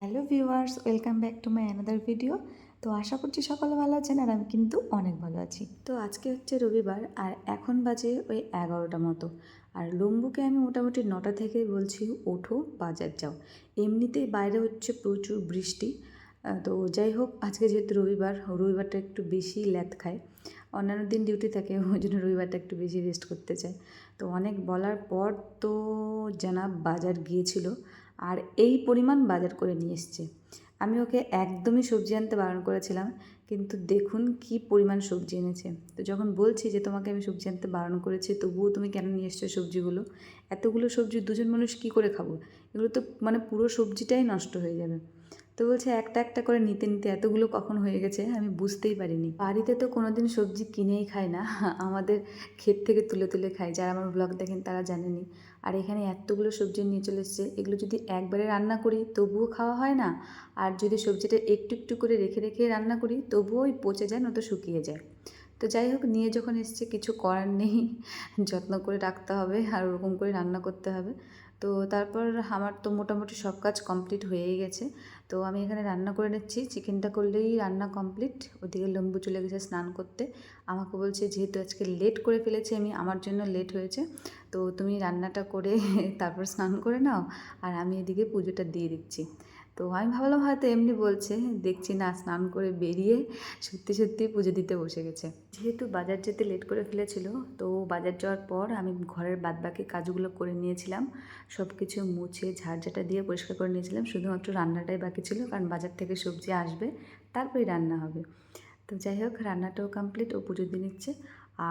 Hello viewers welcome back to my another video তো আশা করছি সকলে ভালো আছেন আর আমি কিন্তু অনেক ভালো আছি। তো আজকে হচ্ছে রবিবার আর এখন বাজে ওই এগারোটা মতো। আর লম্বুকে আমি মোটামুটি নটা থেকে বলছি, ওঠো, বাজার যাও। এমনিতেই বাইরে হচ্ছে প্রচুর বৃষ্টি। তো যাই হোক, আজকে যেহেতু রবিবার, রবিবারটা একটু বেশি ল্যাদ খায়। অন্যান্য দিন ডিউটি থাকে, ওই জন্য রবিবারটা একটু বেশি রেস্ট করতে চায় তো অনেক বলার পর তো জানাব বাজার গিয়েছিল আর এই পরিমাণ বাজার করে নিয়ে এসছে। আমি ওকে একদমই সবজি আনতে বারণ করেছিলাম, কিন্তু দেখুন কি পরিমাণ সবজি এনেছে। তো যখন বলছি যে, তোমাকে আমি সবজি আনতে বারণ করেছি, তবুও তুমি কেন নিয়ে এসছো সবজিগুলো? এতগুলো সবজি দুজন মানুষ কি করে খাব? এগুলো তো মানে পুরো সবজিটাই নষ্ট হয়ে যাবে। তো বলছে, একটা একটা করে নিতে নিতে এতগুলো কখন হয়ে গেছে? আমি বুঝতেই পারিনি। বাড়িতে তো কোনোদিন সবজি কিনেই খায় না। আমাদের ক্ষেত থেকে তুলে তুলে খাই যারা আমার ব্লগ দেখেন তারা জানেনি আর এখানে এতগুলো সবজি নিয়ে চলে এসছে। এগুলো যদি একবারে রান্না করি, তবুও খাওয়া হয় না? আর যদি সবজিটা একটু একটু করে রেখে রেখে রান্না করি, তবুও ওই পচে যায়, নয়তো শুকিয়ে যায়। তো যাই হোক, নিয়ে যখন এসছে, কিছু করার নেই। যত্ন করে রাখতে হবে আর ওরকম করে রান্না করতে হবে। তো তারপর আমার তো মোটামুটি সব কাজ কমপ্লিট হয়েই গেছে। তো আমি এখানে রান্না করে নিচ্ছি। চিকেনটা করলেই রান্না কমপ্লিট ওদিকে লম্বু চলে গেছে স্নান করতে। আমাকে বলছে, যেহেতু আজকে লেট করে ফেলেছে আমি, আমার জন্য লেট হয়েছে। তো তুমি রান্নাটা করে তারপর স্নান করে নাও। আর আমি এদিকে পুজোটা দিয়ে দিচ্ছি। তো আমি ভাবলাম হয়তো এমনি বলছে, দেখছি না, স্নান করে বেরিয়ে সত্যি সত্যি পুজো দিতে বসে গেছে। যেহেতু বাজার যেতে লেট করে ফেলেছিল, তো বাজার যাওয়ার পর আমি ঘরের বাদবাকি কাজগুলো করে নিয়েছিলাম। সব কিছু মুছে, ঝাড়ঝাটা দিয়ে পরিষ্কার করে নিয়েছিলাম। শুধুমাত্র রান্নাটাই বাকি ছিল, কারণ বাজার থেকে সবজি আসবে, তারপরেই রান্না হবে। তো যাই হোক, রান্নাটাও কমপ্লিট ও পুজো দিয়ে নিচ্ছে।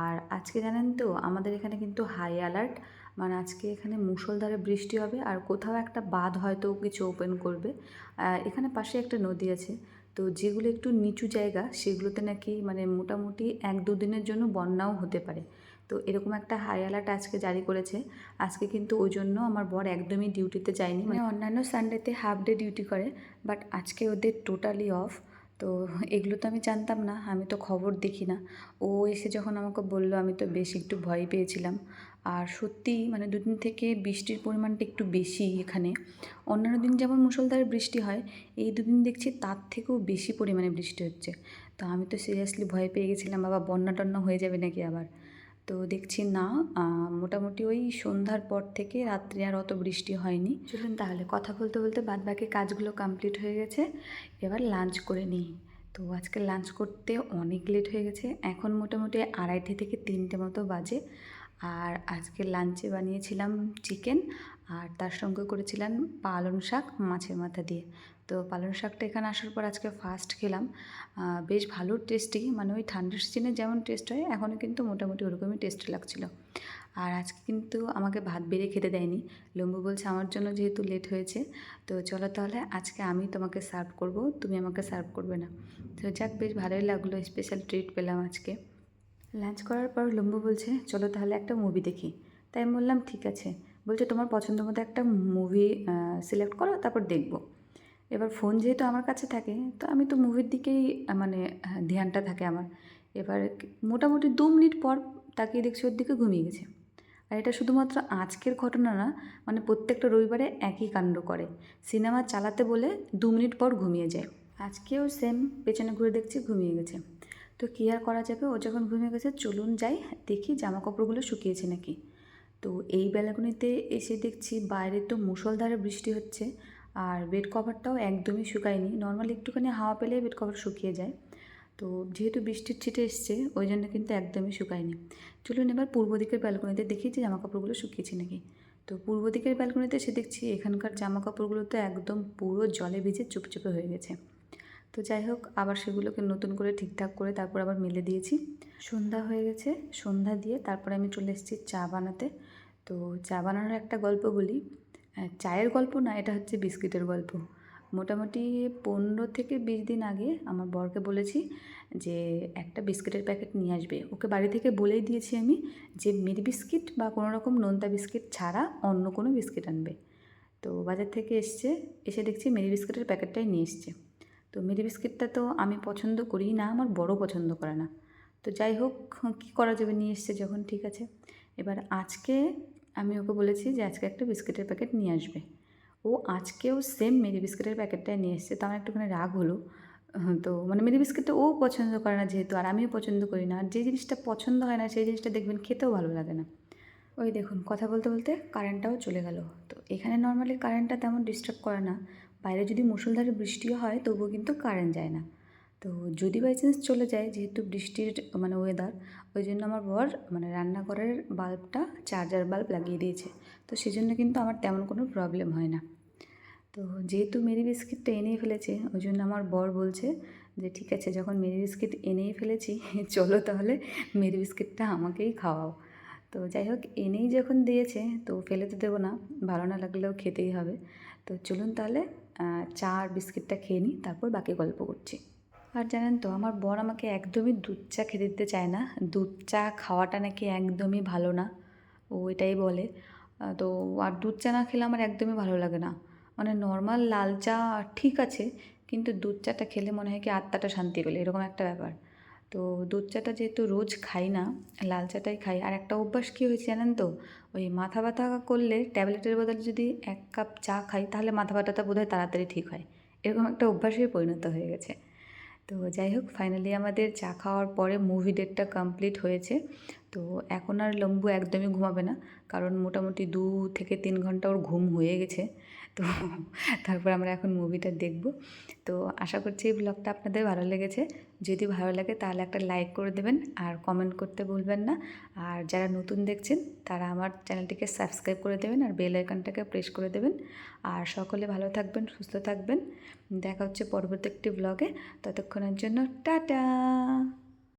আর আজকে জানেন তো, আমাদের এখানে কিন্তু হাই অ্যালার্ট মানে আজকে এখানে মুষলধারে বৃষ্টি হবে আর কোথাও একটা বাঁধ হয়তো কিছু ওপেন করবে। এখানে পাশে একটা নদী আছে। তো যেগুলো একটু নিচু জায়গা, সেগুলোতে নাকি মানে মোটামুটি এক দুদিনের জন্য বন্যাও হতে পারে। তো এরকম একটা হাই অ্যালার্ট আজকে জারি করেছে। আজকে কিন্তু ওই জন্য আমার বর একদমই ডিউটিতে যায়নি। মানে অন্যান্য সানডেতে হাফ ডে ডিউটি করে বাট আজকে ওদের টোটালি অফ তো এগুলো তো আমি জানতাম না, আমি তো খবর দেখি না। ও এসে যখন আমাকে বলল, আমি তো বেশ একটু ভয় পেয়েছিলাম। আর সত্যি মানে দুদিন থেকে বৃষ্টির পরিমাণটা একটু বেশি এখানে। অন্যান্য দিন যেমন মুসলধারে বৃষ্টি হয়, এই দুদিন দেখছি তার থেকেও বেশি পরিমাণে বৃষ্টি হচ্ছে। তো আমি তো সিরিয়াসলি ভয় পেয়ে গেছিলাম, বাবা বন্যা টন্যা হয়ে যাবে নাকি আবার? তো দেখছি না মোটামুটি ওই সন্ধ্যার পর থেকে রাত্রি আর অত বৃষ্টি হয়নি। চলুন তাহলে কথা বলতে বলতে বাদ বাকি কাজগুলো কমপ্লিট হয়ে গেছে, এবার লাঞ্চ করে নিই। তো আজকে লাঞ্চ করতে অনেক লেট হয়ে গেছে, এখন মোটামুটি আড়াইটে থেকে তিনটে মতো বাজে। আর আজকে লাঞ্চে বানিয়েছিলাম চিকেন আর তার সঙ্গে করেছিলাম পালং শাক মাছের মাথা দিয়ে। তো পালং শাকটা এখানে আসার পর আজকে ফার্স্ট খেলাম। বেশ ভালো টেস্টি মানে ওই ঠান্ডার সিজনে যেমন টেস্ট হয়, এখনও কিন্তু মোটামুটি ওরকমই টেস্ট লাগছিল। আর আজকে কিন্তু আমাকে ভাত বেড়ে খেতে দেয়নি। লম্বু বলছে আমার জন্য যেহেতু লেট হয়েছে, তো চলো তাহলে আজকে আমি তোমাকে সার্ভ করব, তুমি আমাকে সার্ভ করবে না। তো যাক, বেশ ভালোই লাগল স্পেশাল ট্রিট পেলাম আজকে। লাঞ্চ করার পর লম্বু বলছে, চলো তাহলে একটা মুভি দেখি। তাই বললাম, ঠিক আছে। বলছে, তোমার পছন্দ মতো একটা মুভি সিলেক্ট করো, তারপর দেখব। এবার ফোন যেহেতু আমার কাছে থাকে, তো আমি তো মুভির দিকেই মানে ধ্যানটা থাকে আমার। এবার মোটামুটি দু মিনিট পর তাকিয়ে দেখছি ওর দিকে ঘুমিয়ে গেছে। আর এটা শুধুমাত্র আজকের ঘটনা না মানে প্রত্যেকটা রবিবারে একই কাণ্ড করে। সিনেমা চালাতে বলে দু মিনিট পর ঘুমিয়ে যায়। আজকেও সেম পেছনে ঘুরে দেখছি, ঘুমিয়ে গেছে। তো কী আর করা যাবে? ও যখন ঘুমিয়ে গেছে, চলুন যাই, দেখি জামা কাপড়গুলো শুকিয়েছে নাকি। তো এই বেলাগুনিতে এসে দেখছি বাইরে তো মুষলধারে বৃষ্টি হচ্ছে, আর বেড কভারটাও একদমই শুকায়নি। নর্মালি একটুখানি হাওয়া পেলেই বেড কভার শুকিয়ে যায়। তো যেহেতু বৃষ্টির ছিটে এসছে, ওই জন্য কিন্তু একদমই শুকায়নি। চলুন এবার পূর্ব দিকের ব্যালকনিতে দেখি যে জামা কাপড়গুলো শুকিয়েছে নাকি। তো পূর্ব দিকের ব্যালকনিতে এসে দেখছি এখানকার জামা কাপড়গুলো তো একদম পুরো জলে ভিজে চুপচুপে হয়ে গেছে। তো যাই হোক, আবার সেগুলোকে নতুন করে ঠিকঠাক করে তারপর আবার মেলে দিয়েছি। সন্ধ্যা হয়ে গেছে, সন্ধ্যা দিয়ে তারপরে আমি চলে এসেছি চা বানাতে। তো চা বানানোর একটা গল্প বলি। চায়ের গল্প না, এটা হচ্ছে বিস্কিটের গল্প। মোটামুটি পনেরো থেকে বিশ দিন আগে আমার বরকে বলেছি যে, একটা বিস্কিটের প্যাকেট নিয়ে আসবে। ওকে বাড়ি থেকে বলেই দিয়েছি আমি যে মেরি বিস্কিট বা কোনো রকম নোনতা বিস্কিট ছাড়া অন্য কোনো বিস্কিট আনবে। তো বাজার থেকে এসছে, এসে দেখছি মেরি বিস্কিটের প্যাকেটটাই নিয়ে এসছে। তো মেরি বিস্কিটটা তো আমি পছন্দ করি না, আমার বড় পছন্দ করে না। তো যাই হোক, কী করা যাবে নিয়ে এসছে যখন, ঠিক আছে? এবার আজকে আমি ওকে বলেছি যে আজকে একটা বিস্কিটের প্যাকেট নিয়ে আসবে। ও আজকেও সেম মেরি বিস্কিটের প্যাকেটটাই নিয়ে এসছে তো আমার একটুখানি রাগ হলো। তো মানে মেরি বিস্কিটটা ও পছন্দ করে না যেহেতু, আর আমিও পছন্দ করি না। আর যে জিনিসটা পছন্দ হয় না, সেই জিনিসটা দেখবেন খেতেও ভালো লাগে না। ওই দেখুন, কথা বলতে বলতে কারেন্টটাও চলে গেল। তো এখানে নর্মালি কারেন্টটা তেমন ডিস্টার্ব করে না। বাইরে যদি মুষলধারে বৃষ্টিও হয়, তবুও কিন্তু কারেন্ট যায় না। তো যদি বাই চান্স চলে যায়, যেহেতু বৃষ্টির মানে ওয়েদার ওই জন্য আমার বর মানে রান্নাঘরের বাল্বটা চার্জার বাল্ব লাগিয়ে দিয়েছে। তো সেই জন্য কিন্তু আমার তেমন কোনো প্রবলেম হয় না। তো যেহেতু মেরি বিস্কিটটা এনেই ফেলেছে ওই জন্য আমার বর বলছে যে, ঠিক আছে, যখন মেরি বিস্কিট এনেই ফেলেছি, চলো তাহলে মেরি বিস্কিটটা আমাকেই খাওয়াও। তো যাই হোক, এনেই যখন দিয়েছে, তো ফেলে তো দেবো না, ভালো না লাগলেও খেতেই হবে। তো চলুন তাহলে চা আর বিস্কিটটা খেয়ে নিই, তারপর বাকি গল্প করছি। আর জানেন তো, আমার বর আমাকে একদমই দুধ চা খেতে দিতে চায় না। দুধ চা খাওয়াটা নাকি একদমই ভালো না, ও এটাই বলে। তো আর দুধ চা না খেলে আমার একদমই ভালো লাগে না। মানে নর্মাল লাল চা ঠিক আছে, কিন্তু দুধ চাটা খেলে মনে হয় কি আত্মাটা শান্তি পেলে, এরকম একটা ব্যাপার। তো দুধ চাটা যেহেতু রোজ খাই না, লাল চাটাই খাই। আর একটা অভ্যাস কী হয়েছে জানেন তো? ওই মাথা ব্যথা করলে ট্যাবলেটের বদলে যদি এক কাপ চা খাই, তাহলে মাথা ব্যথাটা বোধহয় তাড়াতাড়ি ঠিক হয়। এরকম একটা অভ্যাসে পরিণত হয়ে গেছে। তো যাই হোক ফাইনালি আমাদের চা খাওয়ার পরে মুভি ডেটটা কমপ্লিট হয়েছে। তো এখন আর লম্বু একদমই ঘুমাবে না, কারণ মোটামুটি দু থেকে তিন ঘণ্টা ওর ঘুম হয়ে গেছে। তো তারপর আমরা এখন মুভিটা দেখব। তো আশা করছি এই ব্লগটা আপনাদের ভালো লেগেছে। যদি ভালো লাগে তাহলে একটা লাইক করে দেবেন আর কমেন্ট করতে ভুলবেন না। আর যারা নতুন দেখছেন তারা আমার চ্যানেলটিকে সাবস্ক্রাইব করে দেবেন আর বেল আইকনটাকে প্রেস করে দেবেন। আর সকলে ভালো থাকবেন, সুস্থ থাকবেন। দেখা হচ্ছে পরবর্তী একটি ব্লগে ততক্ষণের জন্য টাটা!